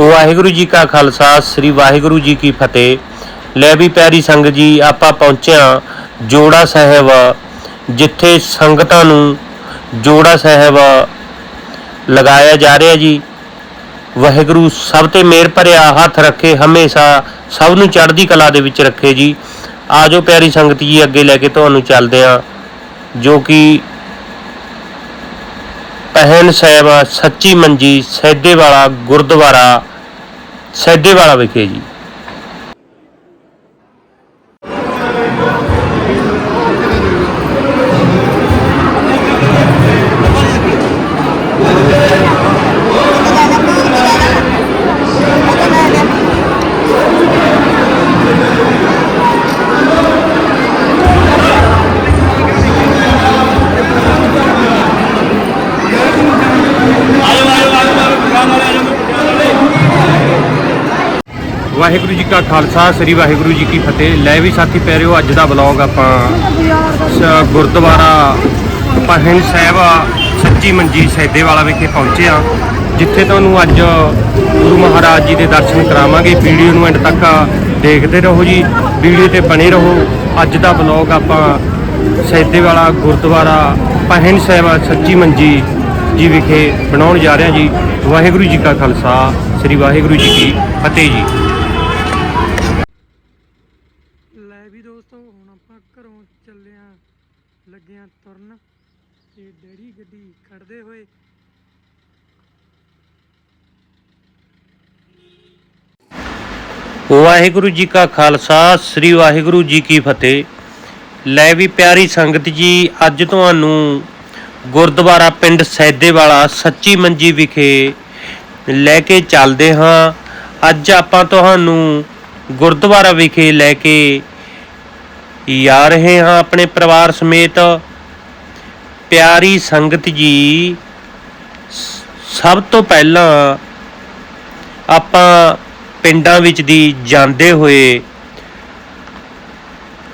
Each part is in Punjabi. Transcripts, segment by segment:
ਵਾਹਿਗੁਰੂ ਜੀ ਕਾ ਖਾਲਸਾ, ਸ੍ਰੀ ਵਾਹਿਗੁਰੂ ਜੀ ਕੀ ਫਤਿਹ। ਲੈ ਵੀ ਪਿਆਰੀ ਸੰਗਤ ਜੀ, ਆਪਾਂ ਪਹੁੰਚਿਆ ਜੋੜਾ ਸਾਹਿਬ, ਜਿੱਥੇ ਸੰਗਤਾਂ ਨੂੰ ਜੋੜਾ ਸਾਹਿਬ ਲਗਾਇਆ ਜਾ ਰਿਹਾ ਜੀ। ਵਾਹਿਗੁਰੂ ਸਭ ਤੇ ਮਿਹਰ ਭਰਿਆ ਹੱਥ ਰੱਖੇ, ਹਮੇਸ਼ਾ ਸਭ ਨੂੰ ਚੜ੍ਹਦੀ ਕਲਾ ਦੇ ਵਿੱਚ ਰੱਖੇ ਜੀ। ਆਜੋ ਪਿਆਰੀ ਸੰਗਤ ਜੀ, ਅੱਗੇ ਲੈ ਕੇ ਤੁਹਾਨੂੰ ਚੱਲਦੇ ਆਂ ਜੋ ਕਿ ਪਹਿਨ ਸਾਹਿਬ ਸੱਚੀ ਮੰਜੀ ਸੈਦੇ ਵਾਲਾ ਗੁਰਦੁਆਰਾ ਸੈਦੇ ਵਾਲਾ ਵਿਖੇ ਜੀ। ਵਾਹਿਗੁਰੂ ਜੀ ਕਾ ਖਾਲਸਾ, ਸ੍ਰੀ ਵਾਹਿਗੁਰੂ ਜੀ ਕੀ ਫਤਿਹ। ਲੈ ਵੀ ਸਾਥੀ ਪਿਆਰਿਓ, ਅੱਜ ਦਾ ਵਲੌਗ ਆਪਾਂ ਸ- ਗੁਰਦੁਆਰਾ ਪਹਿਨ ਸਾਹਿਬ, ਸੱਚੀ ਮੰਜੀ ਸੈਦੇ ਵਾਲਾ ਵਿਖੇ ਪਹੁੰਚੇ ਆ ਜਿੱਥੇ ਤੁਹਾਨੂੰ ਅੱਜ ਗੁਰੂ ਮਹਾਰਾਜ ਜੀ ਦੇ ਦਰਸ਼ਨ ਕਰਾਵਾਂਗੇ। ਵੀਡੀਓ ਨੂੰ ਐਂਡ ਤੱਕ ਦੇਖਦੇ ਰਹੋ ਜੀ, ਵੀਡੀਓ ਤੇ ਬਣੇ ਰਹੋ। ਅੱਜ ਦਾ ਵਲੌਗ ਆਪਾਂ ਸੈਦੇ ਵਾਲਾ ਗੁਰਦੁਆਰਾ ਪਹਿਨ ਸਾਹਿਬ, ਸੱਚੀ ਮੰਜੀ ਜੀ ਵਿਖੇ ਬਣਾਉਣ ਜਾ ਰਹੇ ਹਾਂ ਜੀ। ਵਾਹਿਗੁਰੂ ਜੀ ਕਾ ਖਾਲਸਾ, ਸ੍ਰੀ ਵਾਹਿਗੁਰੂ ਜੀ ਕੀ ਫਤਿਹ ਜੀ ਲੈ ਵੀ ਦੋਸਤੋ ਹੁਣ ਆਪਾਂ ਘਰੋਂ ਚੱਲਿਆਂ ਲੱਗਿਆਂ ਤੁਰਨ ਤੇ ਡੈਡੀ ਗੱਡੀ ਖੜਦੇ ਹੋਏ ਵਾਹਿਗੁਰੂ ਜੀ ਕਾ ਖਾਲਸਾ, ਸ੍ਰੀ ਵਾਹਿਗੁਰੂ ਜੀ ਕੀ ਫਤਿਹ। ਲੈ ਵੀ ਪਿਆਰੀ ਸੰਗਤ ਜੀ, ਅੱਜ ਤੁਹਾਨੂੰ ਗੁਰਦੁਆਰਾ ਪਿੰਡ ਸੈਦੇ ਵਾਲਾ ਸੱਚੀ ਮੰਜੀ ਵਿਖੇ ਲੈ ਕੇ ਚੱਲਦੇ ਹਾਂ। ਅੱਜ ਆਪਾਂ ਤੁਹਾਨੂੰ ਗੁਰਦੁਆਰਾ ਵਿਖੇ ਲੈ ਕੇ ਜਾ ਰਹੇ ਹਾਂ ਆਪਣੇ ਪਰਿਵਾਰ ਸਮੇਤ। ਪਿਆਰੀ ਸੰਗਤ ਜੀ ਸਭ ਤੋਂ ਪਹਿਲਾਂ ਆਪਾਂ ਪਿੰਡਾਂ ਵਿੱਚ ਦੀ ਜਾਂਦੇ ਹੋਏ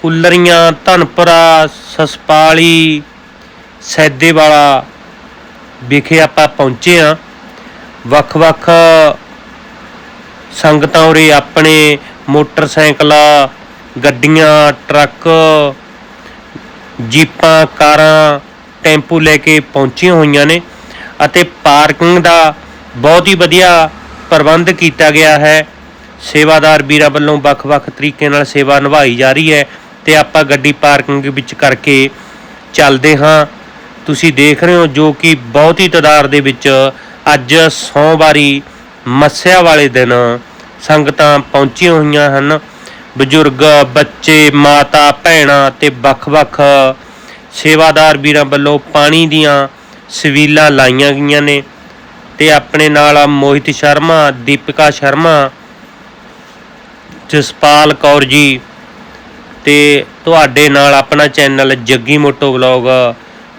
ਉੱਲਰੀਆਂ ਧਨਪੁਰਾ, ਸਸਪਾਲੀ ਸੈਦੇ ਵਾਲਾ ਵਿਖੇ ਆਪਾਂ ਪਹੁੰਚੇ ਆ ਵੱਖ-ਵੱਖ ਸੰਗਤਾਂ ਉਰੇ ਆਪਣੇ ਮੋਟਰਸਾਈਕਲਾਂ, ਗੱਡੀਆਂ, ਟਰੱਕ, ਜੀਪਾਂ, ਕਾਰਾਂ, ਟੈਂਪੂ ਲੈ ਕੇ ਪਹੁੰਚੀਆਂ ਹੋਈਆਂ ਨੇ ਅਤੇ ਪਾਰਕਿੰਗ ਦਾ ਬਹੁਤ ਹੀ ਵਧੀਆ ਪ੍ਰਬੰਧ ਕੀਤਾ ਗਿਆ ਹੈ। ਸੇਵਾਦਾਰ ਵੀਰਾਂ ਵੱਲੋਂ ਵੱਖ-ਵੱਖ ਤਰੀਕੇ ਨਾਲ ਸੇਵਾ ਨਿਭਾਈ ਜਾ ਰਹੀ ਹੈ ਤੇ ਆਪਾਂ ਗੱਡੀ ਪਾਰਕਿੰਗ ਵਿੱਚ ਕਰਕੇ ਚੱਲਦੇ ਹਾਂ। ਤੁਸੀਂ ਦੇਖ ਰਹੇ ਹੋ ਜੋ ਕਿ ਬਹੁਤ ਹੀ ਤਦਾਰ ਦੇ ਵਿੱਚ ਅੱਜ ਸੋਮਵਾਰੀ ਮੱਸਿਆ ਵਾਲੇ ਦਿਨ ਸੰਗਤਾਂ ਪਹੁੰਚੀਆਂ ਹੋਈਆਂ ਹਨ। ਬਜ਼ੁਰਗ, ਬੱਚੇ, ਮਾਤਾ, ਭੈਣਾਂ ਤੇ ਵੱਖ-ਵੱਖ ਸੇਵਾਦਾਰ ਵੀਰਾਂ ਵੱਲੋਂ ਪਾਣੀ ਦੀਆਂ ਸਵੀਲਾਂ ਲਾਈਆਂ ਗਈਆਂ ਨੇ ਤੇ ਆਪਣੇ ਨਾਲ ਮੋਹਿਤ ਸ਼ਰਮਾ, ਦੀਪਿਕਾ ਸ਼ਰਮਾ ਜਸਪਾਲ ਕੌਰ ਜੀ ਤੇ ਤੁਹਾਡੇ ਨਾਲ ਆਪਣਾ ਚੈਨਲ ਜੱਗੀ ਮੋਟੋ ਵਲੌਗ,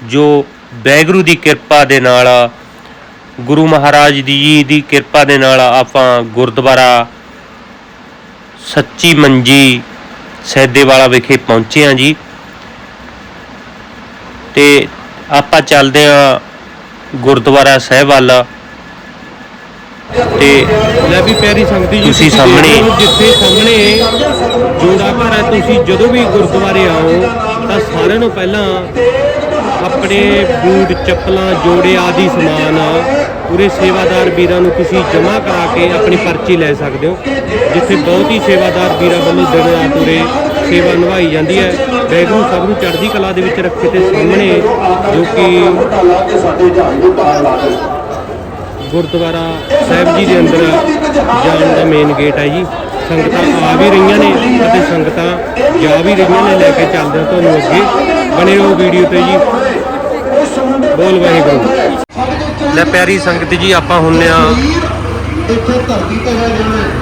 ਜੋ ਵੈਗਰੂ ਦੀ ਕਿਰਪਾ ਦੇ ਨਾਲ, ਗੁਰੂ ਮਹਾਰਾਜ ਦੀ ਜੀ ਦੀ ਕਿਰਪਾ ਦੇ ਨਾਲ ਆਪਾਂ ਗੁਰਦੁਆਰਾ ਸੱਚੀ ਮੰਜੀ ਸੈਦੇ ਵਾਲਾ ਵਿਖੇ ਪਹੁੰਚੇ ਹਾਂ ਜੀ। ਤੇ ਆਪਾਂ ਚੱਲਦੇ ਹਾਂ ਗੁਰਦੁਆਰਾ ਸਾਹਿਬ ਵੱਲ। ਤੇ ਲੈ ਵੀ ਪਿਆਰੀ ਸੰਗਤੀ ਜੀ ਤੁਸੀਂ ਸਾਹਮਣੇ- ਜਿੱਥੇ ਸਾਹਮਣੇ ਜੋੜਾ ਘਰ ਹੈ ਤੁਸੀਂ ਜਦੋਂ ਵੀ ਗੁਰਦੁਆਰੇ ਆਓ ਤਾਂ ਸਾਰਿਆਂ ਨੂੰ ਪਹਿਲਾਂ ਆਪਣੇ ਬੂਟ ਚੱਪਲਾਂ ਜੋੜੇ ਆਦਿ ਸਮਾਨ ਪੂਰੇ ਸੇਵਾਦਾਰ ਵੀਰਾਂ ਨੂੰ ਤੁਸੀਂ ਜਮ੍ਹਾਂ ਕਰਾ ਕੇ ਆਪਣੀ ਪਰਚੀ ਲੈ ਸਕਦੇ ਹੋ ਜਿੱਥੇ ਬਹੁਤ ਹੀ ਸੇਵਾਦਾਰ ਵੀਰਾਂ ਵੱਲੋਂ ਦਿਨ ਰਾਤ ਉਰੇ ਸੇਵਾ ਨਿਭਾਈ ਜਾਂਦੀ ਹੈ। ਵੈਗਰੂ ਸਭ ਨੂੰ ਚੜ੍ਹਦੀ ਕਲਾ ਦੇ ਵਿੱਚ ਰੱਖੇ ਤੇ ਸਾਹਮਣੇ ਜੋ ਕਿ ਗੁਰਦੁਆਰਾ ਸਾਹਿਬ ਜੀ ਦੇ ਅੰਦਰ ਜਾਣ ਦਾ ਮੇਨ ਗੇਟ ਹੈ ਜੀ। ਸੰਗਤਾਂ ਆ ਵੀ ਰਹੀਆਂ ਨੇ ਅਤੇ ਸੰਗਤਾਂ ਜਾ ਵੀ ਰਹੀਆਂ ਨੇ, ਲੈ ਕੇ ਚੱਲਦੇ ਹਾਂ ਤੁਹਾਨੂੰ ਅੱਗੇ। ਬਣੇ ਰਹੋ ਵੀਡੀਓ ਤੇ ਜੀ। ਬੋਲ ਵਾਹਿਗੁਰੂ। ਲੈ ਪਿਆਰੀ ਸੰਗਤ ਜੀ, ਆਪਾਂ ਹੁੰਨੇ ਆ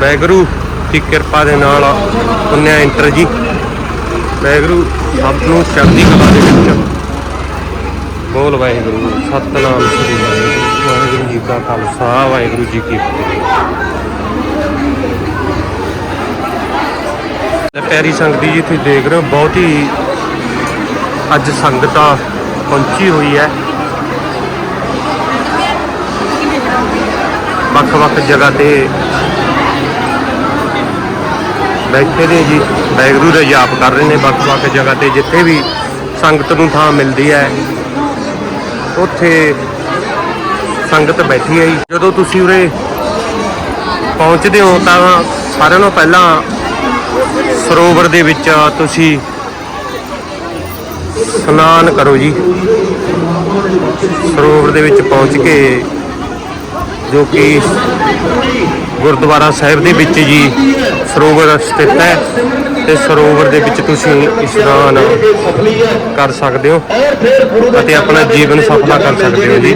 ਵੈਗਰੂ ਦੀ ਕਿਰਪਾ ਦੇ ਨਾਲ ਹੁੰਨੇ ਆ ਇੰਟਰ ਜੀ। ਵੈਗਰੂ ਸਭ ਨੂੰ ਚੜ੍ਹਦੀ ਕਲਾ ਦੇ ਵਿੱਚ। ਬੋਲ ਵਾਹਿਗੁਰੂ, ਸਤਨਾਮ ਸ੍ਰੀ ਵਾਹਿਗੁਰੂ। ਵਾਹਿਗੁਰੂ ਜੀ ਕਾ ਖਾਲਸਾ, ਵਾਹਿਗੁਰੂ ਜੀ ਕੀ ਫਤਿਹ। ਲੈ ਸੰਗਤ ਜੀ ਤੁਸੀਂ ਦੇਖ ਰਹੇ ਹੋ, ਬਹੁਤ ਹੀ ਅੱਜ ਸੰਗਤਾਂ ਪਹੁੰਚੀ ਹੋਈ ਹੈ। ਵੱਖ-ਵੱਖ ਜਗ੍ਹਾ ਤੇ ਬੈਠੇ ਨੇ ਜੀ। ਵਾਹਿਗੁਰੂ ਦਾ ਜਾਪ ਕਰ ਰਹੇ ਨੇ ਵੱਖ-ਵੱਖ ਜਗ੍ਹਾ ਤੇ, ਜਿੱਥੇ ਵੀ ਸੰਗਤ ਨੂੰ ਥਾਂ ਮਿਲਦੀ ਹੈ। ਉੱਥੇ ਸੰਗਤ ਬੈਠੀ ਹੈ ਜੀ। ਜਦੋਂ ਤੁਸੀਂ ਉਰੇ ਪਹੁੰਚਦੇ ਹੋ ਤਾਂ ਸਾਰਿਆਂ ਨਾਲੋਂ ਪਹਿਲਾਂ ਸਰੋਵਰ ਦੇ ਵਿੱਚ ਤੁਸੀਂ ਇਸ਼ਨਾਨ ਕਰੋ ਜੀ। ਸਰੋਵਰ ਦੇ ਵਿੱਚ ਪਹੁੰਚ ਕੇ ਜੋ ਕਿ ਗੁਰਦੁਆਰਾ ਸਾਹਿਬ ਦੇ ਵਿੱਚ ਜੀ ਸਰੋਵਰ ਸਥਿਤ ਹੈ ਤੇ ਸਰੋਵਰ ਦੇ ਵਿੱਚ ਤੁਸੀਂ ਇਸ਼ਨਾਨ ਕਰ ਸਕਦੇ ਹੋ ਅਤੇ ਆਪਣਾ ਜੀਵਨ ਸਫਲਾ ਕਰ ਸਕਦੇ ਹੋ ਜੀ।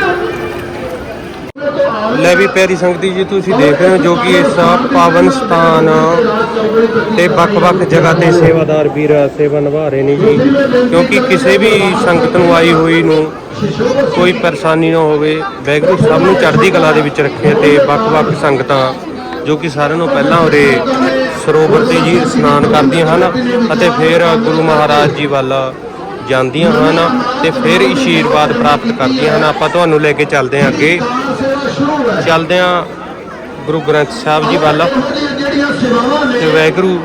ਲੈ ਵੀ ਪਿਆਰੀ ਸੰਗਤੀ ਜੀ, ਤੁਸੀਂ ਦੇਖ ਰਹੇ ਹੋ ਜੋ ਕਿ ਇਸ ਪਾਵਨ ਸਥਾਨ ਤੇ ਵੱਖ-ਵੱਖ ਜਗ੍ਹਾ ਤੇ ਸੇਵਾਦਾਰ ਵੀਰ, ਸੇਵਾ ਨਿਭਾ ਰਹੇ ਨੇ ਜੀ। ਕਿਉਂਕਿ ਕਿਸੇ ਵੀ ਸੰਗਤ ਨੂੰ ਆਈ ਹੋਈ ਨੂੰ ਕੋਈ ਪਰੇਸ਼ਾਨੀ ਨਾ ਹੋਵੇ ਵਾਹਿਗੁਰੂ ਸਭ ਨੂੰ ਚੜ੍ਹਦੀ ਕਲਾ ਦੇ ਵਿੱਚ ਰੱਖੇ ਤੇ ਵੱਖ-ਵੱਖ ਸੰਗਤਾਂ ਜੋ ਕਿ ਸਾਰਿਆਂ ਨੂੰ ਪਹਿਲਾਂ ਉਰੇ ਸਰੋਵਰ ਤੇ ਜੀ ਇਸ਼ਨਾਨ ਕਰਦੀਆਂ ਹਨ ਅਤੇ ਫਿਰ ਗੁਰੂ ਮਹਾਰਾਜ ਜੀ ਵੱਲ ਜਾਂਦੀਆਂ ਹਨ ਤੇ ਫਿਰ ਆਸ਼ੀਰਵਾਦ ਪ੍ਰਾਪਤ ਕਰਦੀਆਂ ਹਨ। ਆਪਾਂ ਤੁਹਾਨੂੰ ਲੈ ਕੇ ਚੱਲਦੇ ਹਾਂ ਅੱਗੇ। ਚੱਲਦੇ ਹਾਂ ਗੁਰੂ ਗ੍ਰੰਥ ਸਾਹਿਬ ਜੀ ਵੱਲ। ਤੇ ਵਾਹਿਗੁਰੂ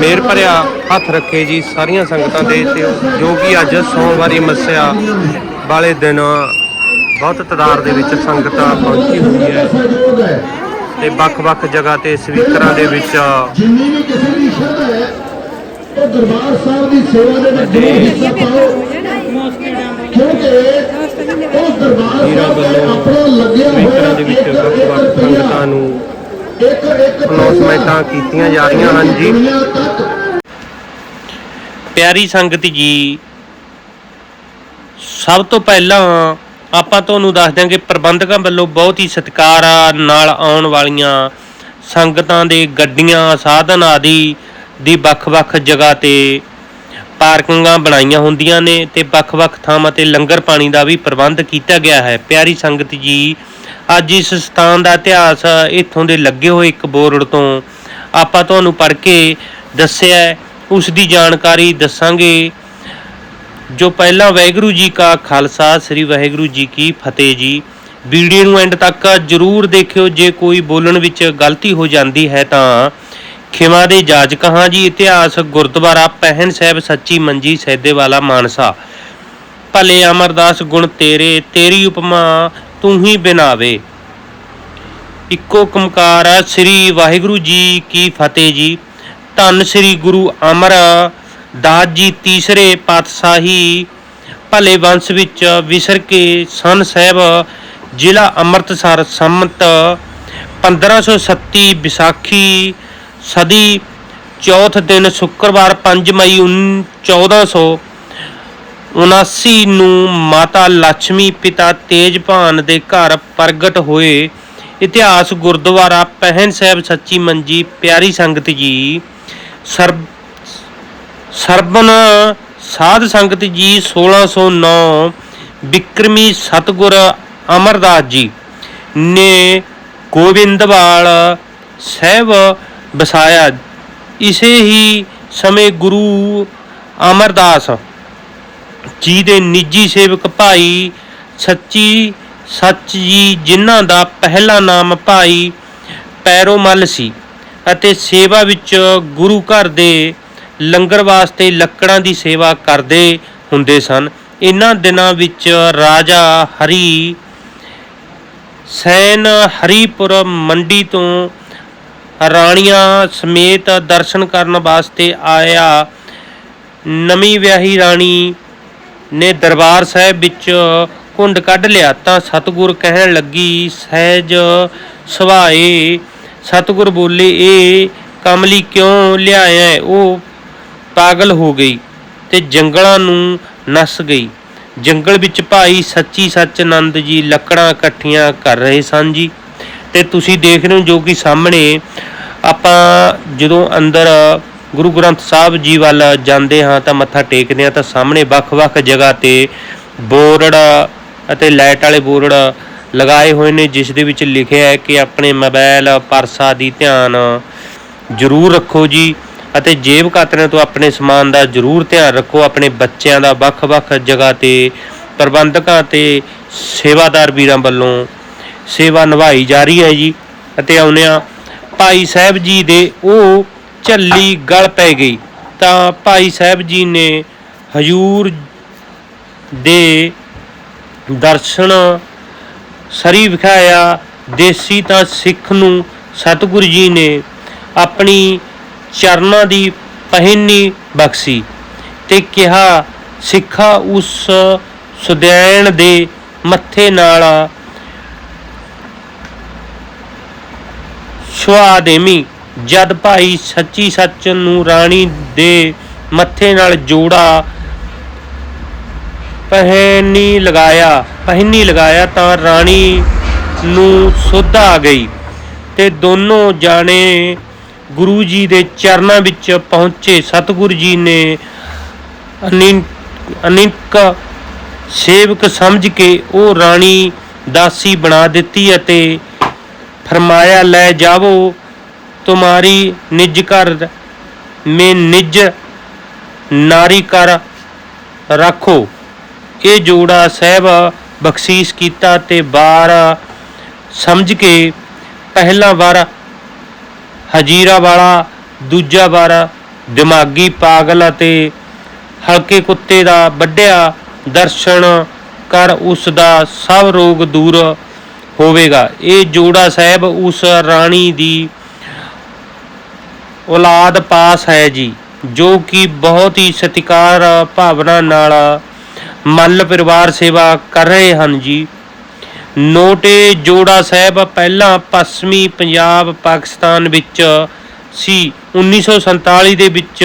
ਮੇਰ ਭਰਿਆ ਹੱਥ ਰੱਖੇ ਜੀ ਸਾਰੀਆਂ ਸੰਗਤਾਂ ਦੇ ਤੇ ਜੋ ਕਿ ਅੱਜ ਸੋਮਵਾਰੀ ਮੱਸਿਆ ਵਾਲੇ ਦਿਨ ਬਹੁਤ ਤਦਾਰ ਦੇ ਵਿੱਚ ਸੰਗਤਾਂ ਪਹੁੰਚੀ ਹੋਈ ਹੈ। ਤੇ ਵੱਖ-ਵੱਖ ਜਗ੍ਹਾ ਤੇ ਸਵੀਕਰਾਂ ਦੇ ਵਿੱਚ ਜਿੰਨੀ ਵੀ ਕਿਸੇ ਦੀ ਸ਼ਰਧਾ ਹੈ ਉਹ ਦਰਬਾਰ ਸਾਹਿਬ ਦੀ ਸੇਵਾ ਦੇ ਵਿੱਚ ਜ਼ਰੂਰ ਹਿੱਸਾ ਪਾਓ। ਕਿਉਂਕਿ ਉਹ ਦਰਬਾਰ ਵੀਰਾਂ ਸਾਹਿਬ ਤੇ ਵੱਲੋਂ ਆਪਣਾ ਲੱਗਿਆ ਹੋਇਆ ਸਵੀਕਰਾਂ ਦੇ ਵਿੱਚ ਇੱਕ- ਇੱਕ ਵੱਖ-ਵੱਖ ਰੁਪਈਆ, ਸੰਗਤਾਂ ਨੂੰ ਇੱਕ ਇੱਕ ਅਨਾਉਂਸਮੈਂਟਾਂ ਕੀਤੀਆਂ ਜਾ ਰਹੀਆਂ ਹਨ ਜੀ। ਪਿਆਰੀ ਸੰਗਤ ਜੀ ਸਭ ਤੋਂ ਪਹਿਲਾਂ ਆਪਾਂ ਤੁਹਾਨੂੰ ਦੱਸ ਦਿਆਂਗੇ ਪ੍ਰਬੰਧਕਾਂ ਵੱਲੋਂ ਬਹੁਤ ਹੀ ਸਤਿਕਾਰ ਨਾਲ ਆਉਣ ਵਾਲੀਆਂ ਸੰਗਤਾਂ ਦੇ ਗੱਡੀਆਂ ਸਾਧਨ ਆਦਿ ਦੀ ਵੱਖ-ਵੱਖ ਜਗ੍ਹਾ ਤੇ ਪਾਰਕਿੰਗਾਂ ਬਣਾਈਆਂ ਹੁੰਦੀਆਂ ਨੇ ਤੇ ਵੱਖ-ਵੱਖ ਥਾਵਾਂ ਤੇ ਲੰਗਰ ਪਾਣੀ ਦਾ ਵੀ ਪ੍ਰਬੰਧ ਕੀਤਾ ਗਿਆ ਹੈ। ਪਿਆਰੀ ਸੰਗਤ ਜੀ, ਅੱਜ ਇਸ ਸਥਾਨ ਦਾ ਇਤਿਹਾਸ ਇੱਥੋਂ ਦੇ ਲੱਗੇ ਹੋਏ ਇੱਕ ਬੋਰਡ ਤੋਂ ਆਪਾਂ ਤੁਹਾਨੂੰ ਪੜ੍ਹ ਕੇ ਦੱਸਿਆ ਉਸ ਦੀ ਜਾਣਕਾਰੀ ਦੱਸਾਂਗੇ। ਜੋ ਪਹਿਲਾਂ ਵਾਹਿਗੁਰੂ ਜੀ ਕਾ ਖਾਲਸਾ, ਸ੍ਰੀ ਵਾਹਿਗੁਰੂ ਜੀ ਕੀ ਫਤਿਹ ਜੀ। ਵੀਡੀਓ ਨੂੰ ਐਂਡ ਤੱਕ ਜਰੂਰ ਦੇਖਿਓ। ਜੇ ਕੋਈ ਬੋਲਣ ਵਿੱਚ ਗਲਤੀ ਹੋ ਜਾਂਦੀ ਹੈ ਤਾਂ ਖਿਮਾ ਦੇ ਜਾਜਕ ਹਾਂ ਜੀ, ਇਤਿਹਾਸ, ਗੁਰਦੁਆਰਾ, ਪਹਿਨ ਸਾਹਿਬ, ਸੱਚੀ ਮੰਜੀ ਸੈਦੇਵਾਲਾ ਮਾਨਸਾ। ਭਲੇ ਅਮਰਦਾਸ, ਗੁਣ ਤੇਰੇ, ਤੇਰੀ ਉਪਮਾ ਤੂੰ ਹੀ ਬਿਨਾਵੇ ਇੱਕੋ ਕੰਕਾਰ ਸ੍ਰੀ ਵਾਹਿਗੁਰੂ ਜੀ ਕੀ ਫਤਿਹ ਜੀ। ਧੰਨ ਸ੍ਰੀ ਗੁਰੂ ਅਮਰਦਾਸ ਜੀ, ਤੀਸਰੇ ਪਾਤਸ਼ਾਹੀ। ਭਲੇ ਵੰਸ਼ ਵਿੱਚ ਵਿਸਰ ਕੇ ਸਨ ਸਾਹਿਬ, ਜ਼ਿਲ੍ਹਾ ਅੰਮ੍ਰਿਤਸਰ ਸੰਮਤ 1537 ਵਿਸਾਖੀ ਸਦੀ ਚੌਥ ਦਿਨ ਸ਼ੁੱਕਰਵਾਰ 5 ਮਈ 1400 79 ਨੂੰ ਮਾਤਾ ਲక్ష్ਮੀ ਪਿਤਾ ਤੇਜਭਾਨ ਦੇ ਘਰ ਪ੍ਰਗਟ ਹੋਏ। ਇਤਿਹਾਸ ਗੁਰਦੁਆਰਾ ਪਹਿਨ ਸਾਹਿਬ ਸੱਚੀ ਮੰਜੀ, ਪਿਆਰੀ ਸੰਗਤ ਜੀ। ਸਰਬ ਸਰਬਨ ਸਾਧ ਸੰਗਤ ਜੀ 1609 ਬਿਕਰਮੀ ਸਤਗੁਰ ਅਮਰਦਾਸ ਜੀ ਨੇ ਗੋਬਿੰਦਵਾਲ ਸਾਹਿਬ ਵਸਾਇਆ ਇਸੇ ਹੀ ਸਮੇਂ ਗੁਰੂ ਅਮਰਦਾਸ ਜੀ ਦੇ ਨਿੱਜੀ ਸੇਵਕ ਭਾਈ ਸੱਚੀ ਸੱਚ ਜੀ, ਜਿਨ੍ਹਾਂ ਦਾ ਪਹਿਲਾ ਨਾਮ ਭਾਈ ਪੈਰੋਮਲ ਸੀ ਅਤੇ ਸੇਵਾ ਵਿੱਚ ਗੁਰੂ ਘਰ ਦੇ ਲੰਗਰ ਵਾਸਤੇ ਲੱਕੜਾਂ ਦੀ ਸੇਵਾ ਕਰਦੇ ਹੁੰਦੇ ਸਨ। ਇਹਨਾਂ ਦਿਨਾਂ ਵਿੱਚ ਰਾਜਾ ਹਰੀ ਸੈਨ ਹਰੀਪੁਰ ਮੰਡੀ ਤੋਂ ਰਾਣੀਆਂ ਸਮੇਤ ਦਰਸ਼ਨ ਕਰਨ ਵਾਸਤੇ ਆਇਆ। ਨਵੀਂ ਵਿਆਹੀ ਰਾਣੀ ਨੇ ਦਰਬਾਰ ਸਾਹਿਬ ਵਿੱਚ ਕੁੰਡ ਕੱਢ ਲਿਆ। ਤਾਂ ਸਤਿਗੁਰ ਕਹਿਣ ਲੱਗੀ, ਸਹਿਜ ਸੁਭਾਏ, ਸਤਿਗੁਰ ਬੋਲੇ, ਇਹ ਕਮਲੀ ਕਿਉਂ ਲਿਆਇਆ ਉਹ ਪਾਗਲ ਹੋ ਗਈ ਤੇ ਜੰਗਲਾਂ ਨੂੰ ਨਸ ਗਈ। ਜੰਗਲ ਵਿੱਚ ਭਾਈ ਸੱਚੀ ਸੱਚਨੰਦ ਜੀ ਲੱਕੜਾਂ ਇਕੱਠੀਆਂ ਕਰ ਰਹੇ ਸਨ ਜੀ। ਤੇ ਤੁਸੀਂ ਦੇਖ ਰਹੇ ਹੋ ਜੋ ਕਿ ਸਾਹਮਣੇ ਆਪਾਂ ਜਦੋਂ ਅੰਦਰ ਗੁਰੂ ਗ੍ਰੰਥ ਸਾਹਿਬ ਜੀ ਵੱਲ ਜਾਂਦੇ ਹਾਂ ਤਾਂ ਮੱਥਾ ਟੇਕਦੇ ਹਾਂ ਤਾਂ ਸਾਹਮਣੇ ਵੱਖ-ਵੱਖ ਜਗ੍ਹਾ ਤੇ ਬੋਰਡ ਅਤੇ ਲਾਈਟ ਵਾਲੇ ਬੋਰਡ ਲਗਾਏ ਹੋਏ ਨੇ, ਜਿਸ ਦੇ ਵਿੱਚ ਲਿਖਿਆ ਹੈ ਕਿ ਆਪਣੇ ਮੋਬਾਈਲ ਪਰਸਾ ਦੀ ਧਿਆਨ ਜ਼ਰੂਰ ਰੱਖੋ ਜੀ ਅਤੇ ਜੇਬ ਕਾਤਰਿਆਂ ਤੋਂ ਆਪਣੇ ਸਮਾਨ ਦਾ ਜ਼ਰੂਰ ਧਿਆਨ ਰੱਖੋ। ਆਪਣੇ ਬੱਚਿਆਂ ਦਾ ਵੱਖ-ਵੱਖ ਜਗ੍ਹਾ ਤੇ ਪ੍ਰਬੰਧਕਾਂ ਤੇ ਸੇਵਾਦਾਰ ਵੀਰਾਂ ਵੱਲੋਂ ਸੇਵਾ ਨਿਭਾਈ ਜਾ ਰਹੀ ਹੈ ਜੀ ਅਤੇ ਆਉਂਦਿਆਂ ਭਾਈ ਸਾਹਿਬ ਜੀ ਦੇ ਉਹ ਝੱਲੀ ਗਲ ਪੈ ਗਈ। ਤਾਂ ਭਾਈ ਸਾਹਿਬ ਜੀ ਨੇ ਹਜੂਰ ਦੇ ਦਰਸ਼ਨ ਸਰੀ ਵਿਖਾਇਆ। ਦੇਸੀ ਤਾਂ ਸਿੱਖ ਨੂੰ ਸਤਿਗੁਰੂ ਜੀ ਨੇ ਆਪਣੀ ਚਰਨਾਂ ਦੀ ਪਹਿਨੀ ਬਖਸ਼ੀ ਤੇ ਕਿਹਾ, ਸਿੱਖਾ ਉਸ ਸੁਦੈਣ ਦੇ ਮੱਥੇ ਨਾਲ ਛੁਆ ਦੇਮੀ ਜਦ ਭਾਈ ਸੱਚੀ ਸੱਚ ਨੂੰ ਰਾਣੀ ਦੇ ਮੱਥੇ ਨਾਲ ਜੋੜਾ ਪਹਿਨੀ ਲਗਾਇਆ ਪਹਿਨੀ ਲਗਾਇਆ ਤਾਂ ਰਾਣੀ ਨੂੰ ਸੁੱਧ ਆ ਗਈ ਤੇ ਦੋਨੋਂ ਜਾਣੇ ਗੁਰੂ ਜੀ ਦੇ ਚਰਨਾਂ ਵਿੱਚ ਪਹੁੰਚੇ। ਸਤਿਗੁਰੂ ਜੀ ਨੇ ਅਨਿ- ਅਨਿਕ ਸੇਵਕ ਸਮਝ ਕੇ ਉਹ ਰਾਣੀ ਦਾਸੀ ਬਣਾ ਦਿੱਤੀ ਅਤੇ ਫਰਮਾਇਆ, ਲੈ ਜਾਵੋ, ਤੁਮਾਰੀ ਨਿਜ ਘਰ, ਮੇ ਨਿਜ ਨਾਰੀ ਕਰ ਰੱਖੋ। ਇਹ ਜੋੜਾ ਸਹਿਬ ਬਖਸ਼ੀਸ਼ ਕੀਤਾ ਤੇ ਬਾਰ ਸਮਝ ਕੇ ਪਹਿਲਾ ਵਾਰ ਹਜੀਰਾ ਵਾਲਾ, ਦੂਜਾ ਵਾਰ ਦਿਮਾਗੀ ਪਾਗਲ ਅਤੇ ਹਲਕੇ ਕੁੱਤੇ ਦਾ ਵੱਡਿਆ ਦਰਸ਼ਨ ਕਰ ਉਸ ਦਾ ਸਭ ਰੋਗ ਦੂਰ ਹੋਵੇਗਾ। ਇਹ ਜੋੜਾ ਸਾਹਿਬ ਉਸ ਰਾਣੀ ਦੀ ਔਲਾਦ ਪਾਸ ਹੈ ਜੀ, ਜੋ ਕਿ ਬਹੁਤ ਹੀ ਸਤਿਕਾਰ ਭਾਵਨਾ ਨਾਲ ਮੱਲ ਪਰਿਵਾਰ ਸੇਵਾ ਕਰ ਰਹੇ ਹਨ ਜੀ। ਨੋਟੇ ਜੋੜਾ ਸਾਹਿਬ ਪਹਿਲਾਂ ਪੱਛਮੀ ਪੰਜਾਬ ਪਾਕਿਸਤਾਨ ਵਿੱਚ ਸੀ। 1947 ਦੇ ਵਿੱਚ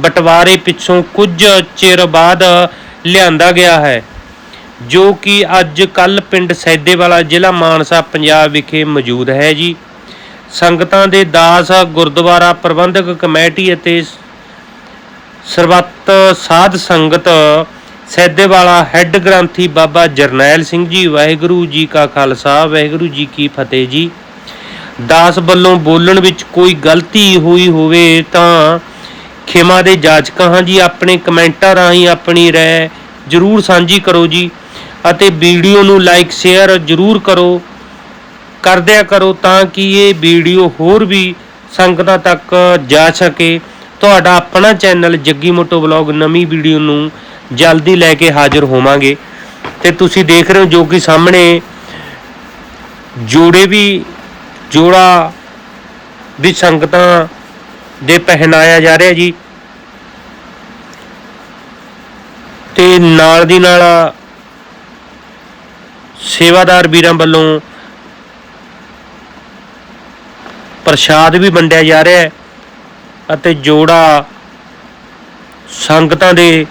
ਬਟਵਾਰੇ ਪਿੱਛੋਂ ਕੁਝ ਚਿਰ ਬਾਅਦ ਲਿਆਂਦਾ ਗਿਆ ਹੈ। ਜੋ ਕਿ ਅੱਜ ਕੱਲ ਪਿੰਡ ਸੈਦੇਵਾਲਾ ਜ਼ਿਲ੍ਹਾ ਮਾਨਸਾ, ਪੰਜਾਬ ਵਿਖੇ ਮੌਜੂਦ ਹੈ ਜੀ। ਸੰਗਤਾਂ ਦੇ ਦਾਸ, ਗੁਰਦੁਆਰਾ ਪ੍ਰਬੰਧਕ ਕਮੇਟੀ ਅਤੇ ਸਰਬੱਤ ਸਾਧ ਸੰਗਤ ਸੈਦੇਵਾਲਾ ਹੈੱਡ ਗ੍ਰੰਥੀ ਬਾਬਾ ਜਰਨੈਲ ਸਿੰਘ ਜੀ, ਵਾਹਿਗੁਰੂ ਜੀ ਕਾ ਖਾਲਸਾ, ਵਾਹਿਗੁਰੂ ਜੀ ਕੀ ਫਤਿਹ ਜੀ। ਦਾਸ ਵੱਲੋਂ ਬੋਲਣ ਵਿੱਚ ਕੋਈ ਗਲਤੀ ਹੋਈ ਹੋਵੇ ਤਾਂ ਖਿਮਾ ਦੇ ਜਾਚਕਾਂ ਹਾਂ ਜੀ, ਆਪਣੇ ਕਮੈਂਟਾਂ ਰਾਹੀਂ ਆਪਣੀ ਰਾਏ ਜਰੂਰ ਸਾਂਝੀ ਕਰੋ ਜੀ। ਅਤੇ ਵੀਡੀਓ ਨੂੰ ਲਾਈਕ, ਸ਼ੇਅਰ ਜਰੂਰ ਕਰੋ। ਕਰਦਿਆ ਕਰੋ ਤਾਂ ਕਿ ਇਹ ਵੀਡੀਓ ਹੋਰ ਵੀ ਸੰਗਤਾਂ ਤੱਕ ਜਾ ਸਕੇ। ਤੁਹਾਡਾ ਆਪਣਾ ਚੈਨਲ ਜੱਗੀ ਮੋਟੋ ਵਲੌਗ ਨਵੀਂ ਵੀਡੀਓ ਨੂੰ ਜਲਦੀ ਲੈ ਕੇ ਹਾਜ਼ਰ ਹੋਵਾਂਗੇ। ਤੇ ਤੁਸੀਂ ਦੇਖ ਰਹੇ ਹੋ ਜੋ ਕਿ ਸਾਹਮਣੇ ਜੋੜੇ ਵੀ, ਜੋੜਾ ਵੀ ਸੰਗਤਾਂ ਦੇ ਪਹਿਨਾਇਆ ਜਾ ਰਿਹਾ ਜੀ। ਤੇ ਨਾਲ ਦੀ ਨਾਲ ਸੇਵਾਦਾਰ ਵੀਰਾਂ ਵੱਲੋਂ ਪ੍ਰਸ਼ਾਦ ਵੀ ਵੰਡਿਆ ਜਾ ਰਿਹਾ ਹੈ ਅਤੇ ਜੋੜਾ ਸੰਗਤਾਂ ਦੇ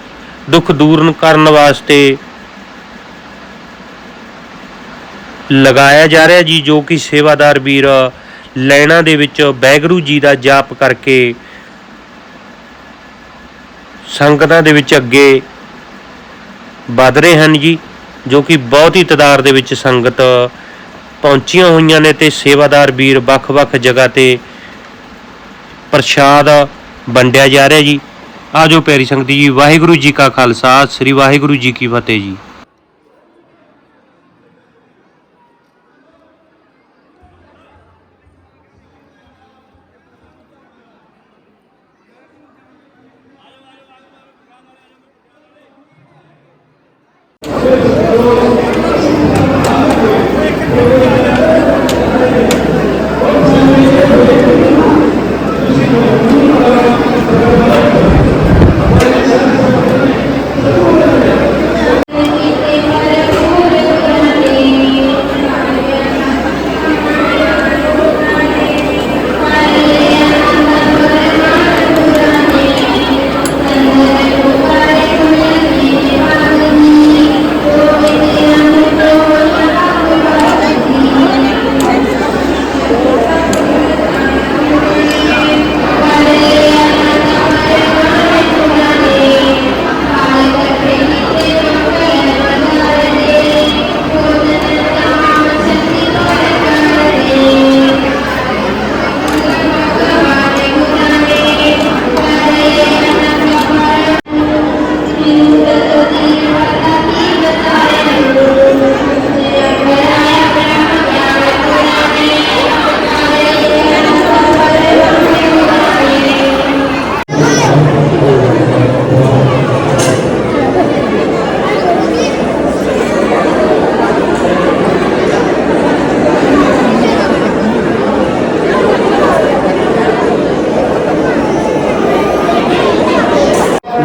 ਦੁੱਖ ਦੂਰ ਕਰਨ ਵਾਸਤੇ ਲਗਾਇਆ ਜਾ ਰਿਹਾ ਜੀ, ਜੋ ਕਿ ਸੇਵਾਦਾਰ ਵੀਰ ਲੈਣਾ ਦੇ ਵਿੱਚ ਬੈਗਰੂ ਜੀ ਦਾ ਜਾਪ ਕਰਕੇ ਸੰਗਤਾਂ ਦੇ ਵਿੱਚ ਅੱਗੇ ਵਧ ਰਹੇ ਹਨ ਜੀ। ਜੋ ਕਿ ਬਹੁਤ ਹੀ ਤਦਾਰ ਦੇ ਵਿੱਚ ਸੰਗਤ ਪਹੁੰਚੀਆਂ ਹੋਈਆਂ ਨੇ ਤੇ ਸੇਵਾਦਾਰ ਵੀਰ ਵੱਖ-ਵੱਖ ਜਗ੍ਹਾ ਤੇ ਪ੍ਰਸ਼ਾਦ ਵੰਡਿਆ ਜਾ ਰਿਹਾ ਜੀ। ਆਜੋ ਪਿਆਰੀ ਸੰਗਤੀ ਜੀ, ਵਾਹਿਗੁਰੂ ਜੀ ਕਾ ਖਾਲਸਾ, ਸ੍ਰੀ ਵਾਹਿਗੁਰੂ ਜੀ ਕੀ ਫਤਿਹ ਜੀ।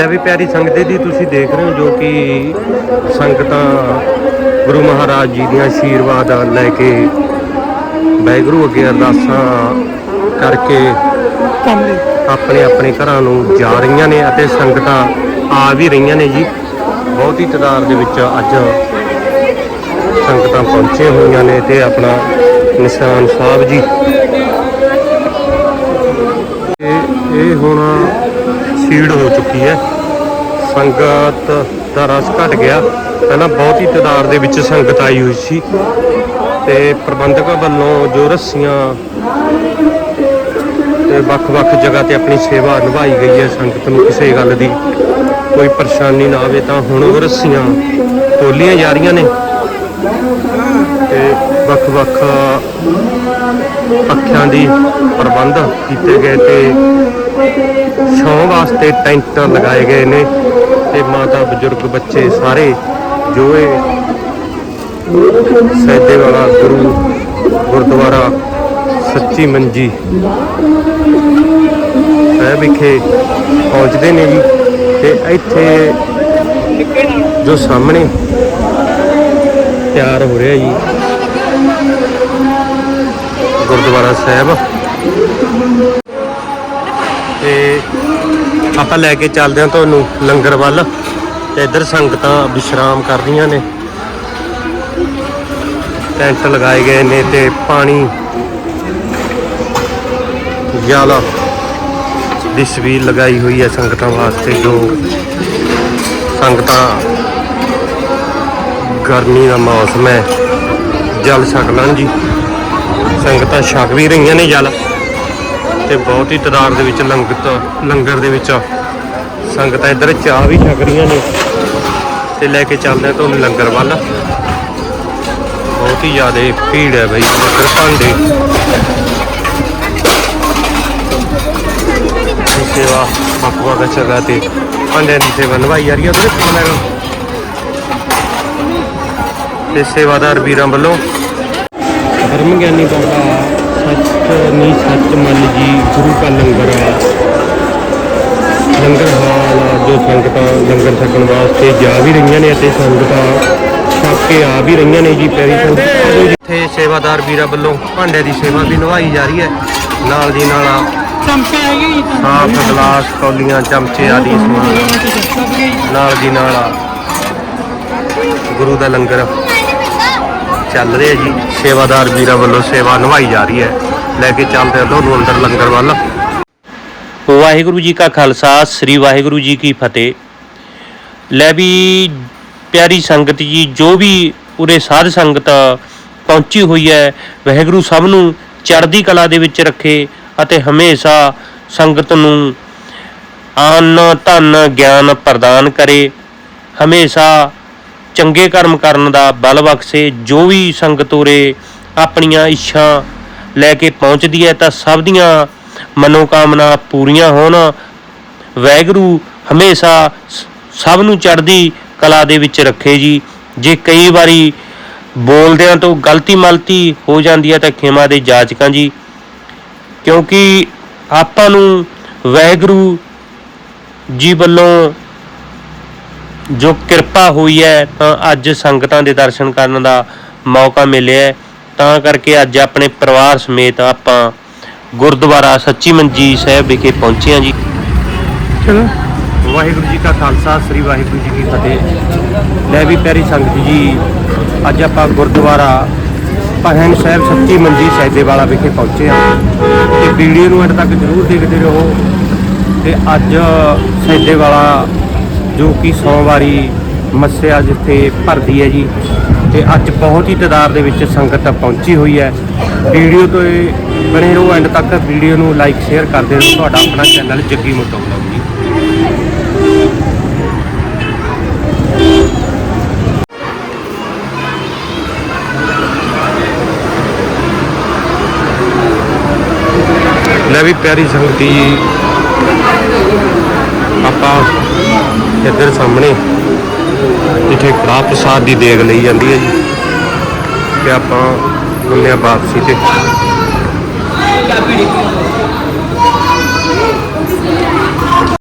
ਲੈ ਵੀ ਪਿਆਰੀ ਸੰਗਤ ਦੀ ਤੁਸੀਂ ਦੇਖ ਰਹੇ ਹੋ ਜੋ ਕਿ ਸੰਗਤਾਂ ਗੁਰੂ ਮਹਾਰਾਜ ਜੀ ਦੀਆਂ ਆਸ਼ੀਰਵਾਦ ਲੈ ਕੇ ਵਾਹਿਗੁਰੂ ਅੱਗੇ ਅਰਦਾਸਾਂ ਕਰਕੇ ਆਪਣੇ ਆਪਣੇ ਘਰਾਂ ਨੂੰ ਜਾ ਰਹੀਆਂ ਨੇ ਅਤੇ ਸੰਗਤਾਂ ਆ ਵੀ ਰਹੀਆਂ ਨੇ ਜੀ। ਬਹੁਤ ਹੀ ਤਾਦਾਦ ਦੇ ਵਿੱਚ ਅੱਜ ਸੰਗਤਾਂ ਪਹੁੰਚੇ ਹੋਈਆਂ ਨੇ ਤੇ ਆਪਣਾ ਨਿਸ਼ਾਨ ਸਾਹਿਬ ਜੀ। ਇਹ ਇਹ ਹੁਣ ਸੀੜ ਹੋ ਚੁੱਕੀ ਹੈ। ਸੰਗਤ ਦਾ ਰਸ ਘਟ ਗਿਆ। ਪਹਿਲਾਂ ਬਹੁਤ ਹੀ ਤਾਦਾਦ ਦੇ ਵਿੱਚ ਸੰਗਤ ਆਈ ਹੋਈ ਸੀ ਤੇ ਪ੍ਰਬੰਧਕਾਂ ਵੱਲੋਂ ਜੋ ਰੱਸੀਆਂ ਤੇ ਵੱਖ-ਵੱਖ ਜਗ੍ਹਾ ਤੇ ਆਪਣੀ ਸੇਵਾ ਨਿਭਾਈ ਗਈ ਹੈ ਸੰਗਤ ਨੂੰ ਕਿਸੇ ਗੱਲ ਦੀ ਕੋਈ ਪਰੇਸ਼ਾਨੀ ਨਾ ਆਵੇ ਤਾਂ ਹੁਣ ਉਹ ਰੱਸੀਆਂ ਤੋਲੀਆਂ ਜਾ ਰਹੀਆਂ ਨੇ ਤੇ ਵੱਖ-ਵੱਖ ਪੱਖਿਆਂ ਦੀ ਪ੍ਰਬੰਧ ਕੀਤੇ ਗਏ ਤੇ ਛਾਂ ਵਾਸਤੇ ਟੈਂਟ ਲਗਾਏ ਗਏ ਨੇ ਤੇ ਮਾਤਾ ਬਜ਼ੁਰਗ ਬੱਚੇ ਸਾਰੇ ਜੋ ਇਹ ਸੈਦੇ ਵਾਲਾ ਗੁਰੂ ਗੁਰਦੁਆਰਾ ਸੱਚੀ ਮੰਜੀ ਹੈ ਵਿਖੇ ਪਹੁੰਚਦੇ ਨੇ ਜੀ ਤੇ ਇੱਥੇ ਜੋ ਸਾਹਮਣੇ ਤਿਆਰ ਹੋ ਰਿਹਾ ਜੀ ਗੁਰਦੁਆਰਾ ਸਾਹਿਬ ਤੇ ਆਪਾਂ ਲੈ ਕੇ ਚੱਲਦੇ ਹਾਂ ਤੁਹਾਨੂੰ ਲੰਗਰ ਵੱਲ ਤੇ ਇੱਧਰ ਸੰਗਤਾਂ ਵਿਸ਼ਰਾਮ ਕਰ ਰਹੀਆਂ ਨੇ। ਟੈਂਟ ਲਗਾਏ ਗਏ ਨੇ ਤੇ ਪਾਣੀ ਜਲ ਦੀ ਛਬੀਲ ਲਗਾਈ ਹੋਈ ਹੈ ਸੰਗਤਾਂ ਵਾਸਤੇ ਜੋ ਸੰਗਤਾਂ ਗਰਮੀ ਦਾ ਮੌਸਮ ਹੈ। ਜਲ ਛਕ ਲੈਣ ਜੀ। ਸੰਗਤਾਂ ਛਕ ਵੀ ਰਹੀਆਂ ਨੇ ਜਲ। ਤੇ ਬਹੁਤ ਹੀ ਤਾਦਾਦ ਦੇ ਵਿੱਚ ਲੰਗਤ, ਲੰਗਰ ਦੇ ਵਿੱਚ ਸੰਗਤਾਂ ਇੱਧਰ ਚਾਹ ਵੀ ਛਕ ਰਹੀਆਂ ਨੇ ਤੇ ਲੈ ਕੇ ਚੱਲਦੇ ਹਾਂ ਤੁਹਾਨੂੰ ਲੰਗਰ ਵੱਲ। ਬਹੁਤ ਹੀ ਜ਼ਿਆਦਾ ਭੀੜ ਹੈ ਬਈ ਲੰਗਰ ਭਾਂਡੇ। ਸੇਵਾ ਵੱਖ ਦਾ ਜਗ੍ਹਾ ਤੇ ਭਾਂਡਿਆਂ ਦੀ ਸੇਵਾ ਨਿਭਾਈ ਜਾ ਰਹੀ ਹੈ ਉਹਦੇ ਵਿੱਚ ਤੇ ਸੇਵਾਦਾਰ ਵੀਰਾਂ ਵੱਲੋਂ ਧਰਮ ਗਿਆਨੀ ਬਾਬਾ ਸੱਚ ਨੀ ਸੱਚ ਮੰਨ ਜੀ ਗੁਰੂ ਕਾ ਲੰਗਰ ਆ ਲੰਗਰ ਹਾਲ ਆ, ਜੋ ਸੰਗਤਾਂ ਲੰਗਰ ਛਕਣ ਵਾਸਤੇ ਜਾ ਵੀ ਰਹੀਆਂ ਨੇ ਅਤੇ ਸੰਗਤਾਂ ਛਕ ਕੇ ਆ ਵੀ ਰਹੀਆਂ ਨੇ ਜੀ ਪੈਰੀ ਸੰਗਤ ਜਿੱਥੇ ਸੇਵਾਦਾਰ ਵੀਰਾਂ ਵੱਲੋਂ ਭਾਂਡਿਆਂ ਦੀ ਸੇਵਾ ਵੀ ਨਿਭਾਈ ਜਾ ਰਹੀ ਹੈ। ਨਾਲ ਦੀ ਨਾਲ ਚਮਚਾ ਹੈਗਾ ਜੀ ਸਾਫ਼ ਗਲਾਸ ਕੌਲੀਆਂ ਚਮਚੇ ਆਦਿ ਸਮਾਨ। ਨਾਲ ਦੀ ਨਾਲ ਗੁਰੂ ਦਾ ਲੰਗਰ। ਚੱਲ ਰਿਹਾ ਜੀ। ਸੇਵਾਦਾਰ ਵੀਰਾਂ ਵੱਲੋਂ ਸੇਵਾ ਨਿਭਾਈ ਜਾ ਰਹੀ ਹੈ। ਲੈ ਕੇ ਚੱਲਦੇ ਹਾਂ ਤੁਹਾਨੂੰ ਅੰਦਰ ਲੰਗਰ ਵੱਲ। ਵਾਹਿਗੁਰੂ ਜੀ ਕਾ ਖਾਲਸਾ, ਸ੍ਰੀ ਵਾਹਿਗੁਰੂ ਜੀ ਕੀ ਫਤਿਹ। ਲੈ ਵੀ ਪਿਆਰੀ ਸੰਗਤ ਜੀ, ਜੋ ਵੀ ਉਰੇ ਸਾਧ ਸੰਗਤ ਪਹੁੰਚੀ ਹੋਈ ਹੈ, ਵਾਹਿਗੁਰੂ ਸਭ ਨੂੰ ਚੜ੍ਹਦੀ ਕਲਾ ਦੇ ਵਿੱਚ ਰੱਖੇ ਅਤੇ ਹਮੇਸ਼ਾ ਸੰਗਤ ਨੂੰ ਆਨ ਧਨ, ਗਿਆਨ ਪ੍ਰਦਾਨ ਕਰੇ। ਹਮੇਸ਼ਾ ਚੰਗੇ ਕਰਮ ਕਰਨ ਦਾ ਬਲ ਬਖਸ਼ੇ, ਜੋ ਵੀ ਸੰਗਤ ਉਰੇ ਆਪਣੀਆਂ ਇੱਛਾ ਲੈ ਕੇ ਪਹੁੰਚਦੀ ਹੈ, ਤਾਂ ਸਭ ਦੀਆਂ ਮਨੋਕਾਮਨਾ ਪੂਰੀਆਂ ਹੋਣ। ਵਾਹਿਗੁਰੂ ਹਮੇਸ਼ਾ ਸ- ਸਭ ਨੂੰ ਚੜ੍ਹਦੀ ਕਲਾ ਦੇ ਵਿੱਚ ਰੱਖੇ ਜੀ। ਜੇ ਕਈ ਵਾਰੀ ਬੋਲਦਿਆਂ ਤੋਂ ਗਲਤੀ ਮਲਤੀ ਹੋ ਜਾਂਦੀ ਹੈ, ਤਾਂ ਖਿਮਾ ਦੇ ਜਾਚਕਾਂ ਜੀ। ਕਿਉਂਕਿ ਆਪਾਂ ਨੂੰ ਵਾਹਿਗੁਰੂ ਜੀ ਵੱਲੋਂ ਜੋ ਕਿਰਪਾ ਹੋਈ ਹੈ, ਤਾਂ ਅੱਜ ਸੰਗਤਾਂ ਦੇ ਦਰਸ਼ਨ ਕਰਨ ਦਾ ਮੌਕਾ ਮਿਲਿਆ ਹੈ। ਤਾਂ ਕਰਕੇ ਅੱਜ ਆਪਣੇ ਪਰਿਵਾਰ ਸਮੇਤ ਆਪਾਂ ਗੁਰਦੁਆਰਾ ਸੱਚੀ ਮੰਜੀ ਸਾਹਿਬ ਵਿਖੇ ਪਹੁੰਚੇ ਹਾਂ ਜੀ। ਚਲੋ। ਵਾਹਿਗੁਰੂ ਜੀ ਕਾ ਖਾਲਸਾ, ਸ੍ਰੀ ਵਾਹਿਗੁਰੂ ਜੀ ਕੀ ਫਤਿਹ। ਲੈ ਵੀ ਪਿਆਰੀ ਸੰਗਤ ਜੀ, ਅੱਜ ਆਪਾਂ ਗੁਰਦੁਆਰਾ ਪਹਨ ਸਾਹਿਬ ਸੱਚੀ ਮੰਜੀ ਸੈਦੇ ਵਾਲਾ ਵਿਖੇ ਪਹੁੰਚੇ ਹਾਂ। ਤੇ ਵੀਡੀਓ ਨੂੰ ਅੰਤ ਤੱਕ ਜ਼ਰੂਰ ਦੇਖਦੇ ਰਹੋ। ਤੇ ਅੱਜ ਸੈਦੇ ਵਾਲਾ ਜੋ ਕਿ ਸੋਮਵਾਰੀ ਮੱਸਿਆ ਜਿੱਥੇ ਭਰਦੀ ਹੈ ਜੀ, ਤੇ ਅੱਜ ਬਹੁਤ ਹੀ ਤਾਦਾਦ ਦੇ ਵਿੱਚ ਸੰਗਤ ਪਹੁੰਚੀ ਹੋਈ ਹੈ। ਵੀਡੀਓ ਤੋਂ ਬਣੇ ਰਹੋ ਐਂਡ ਤੱਕ ਵੀਡੀਓ ਨੂੰ ਲਾਈਕ ਸ਼ੇਅਰ ਕਰਦੇ ਰਹੋ ਤੁਹਾਡਾ ਆਪਣਾ ਚੈਨਲ ਜੱਗੀ ਮੁੱਦਾ ਜੀ। ਲੈ ਵੀ ਪਿਆਰੀ ਸੰਗਤੀ ਜੀ, ਆਪਾਂ ਇੱਧਰ ਸਾਹਮਣੇ ਜਿੱਥੇ ਕੜਾਹ ਪ੍ਰਸਾਦ ਦੀ ਦੇਗ ਲਈ ਜਾਂਦੀ ਹੈ ਜੀ। ਤੇ ਆਪਾਂ ਹੁੰਦੇ ਵਾਪਸੀ ਤੇ।